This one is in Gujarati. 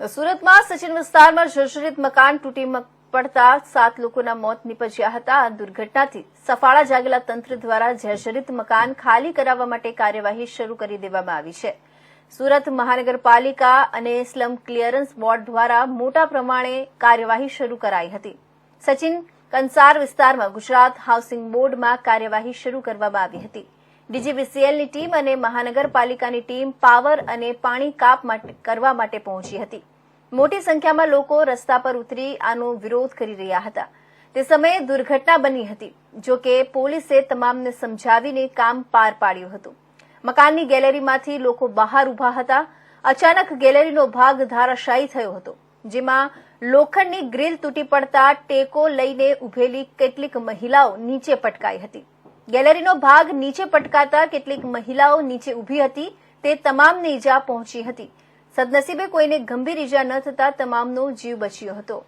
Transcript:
સુરતમાં સચિન વિસ્તારમાં જર્જરિત મકાન તૂટી પડતા સાત લોકોના મોત નીપજ્યા હતા. આ દુર્ઘટનાથી સફાળા જાગેલા તંત્ર દ્વારા જર્જરિત મકાન ખાલી કરાવવા માટે કાર્યવાહી શરૂ કરી દેવામાં આવી છે. સુરત મહાનગરપાલિકા અને સ્લમ ક્લિયરન્સ બોર્ડ દ્વારા મોટા પ્રમાણે કાર્યવાહી શરૂ કરાઈ હતી. સચિન કંસાર વિસ્તારમાં ગુજરાત હાઉસિંગ બોર્ડમાં કાર્યવાહી શરૂ કરવામાં આવી હતી. ડીજીવીસીએલની ટીમ અને મહાનગરપાલિકાની ટીમ પાવર અને પાણી કાપ કરવા માટે પહોંચી હતી. મોટી સંખ્યામાં લોકો રસ્તા પર ઉતરી આનો વિરોધ કરી રહ્યા હતા. તે સમયે દુર્ઘટના બની હતી, જો કે પોલીસે તમામને સમજાવીને કામ પાર પાડ્યું હતું. મકાનની ગેલેરીમાંથી લોકો બહાર ઊભા હતા. અચાનક ગેલેરીનો ભાગ ધારાશાયી થયો હતો, જેમાં લોખંડની ગ્રીલ તૂટી પડતા ટેકો લઈને ઉભેલી કેટલીક મહિલાઓ નીચે પટકાઈ હતી. ગેલેરીનો ભાગ નીચે પટકાતા કેટલીક મહિલાઓ નીચે ઊભી હતી, તે તમામને ઈજા પહોંચી હતી. સદનસીબે કોઈને ગંભીર ઈજા ન થતા તમામનો જીવ બચ્યો હતો.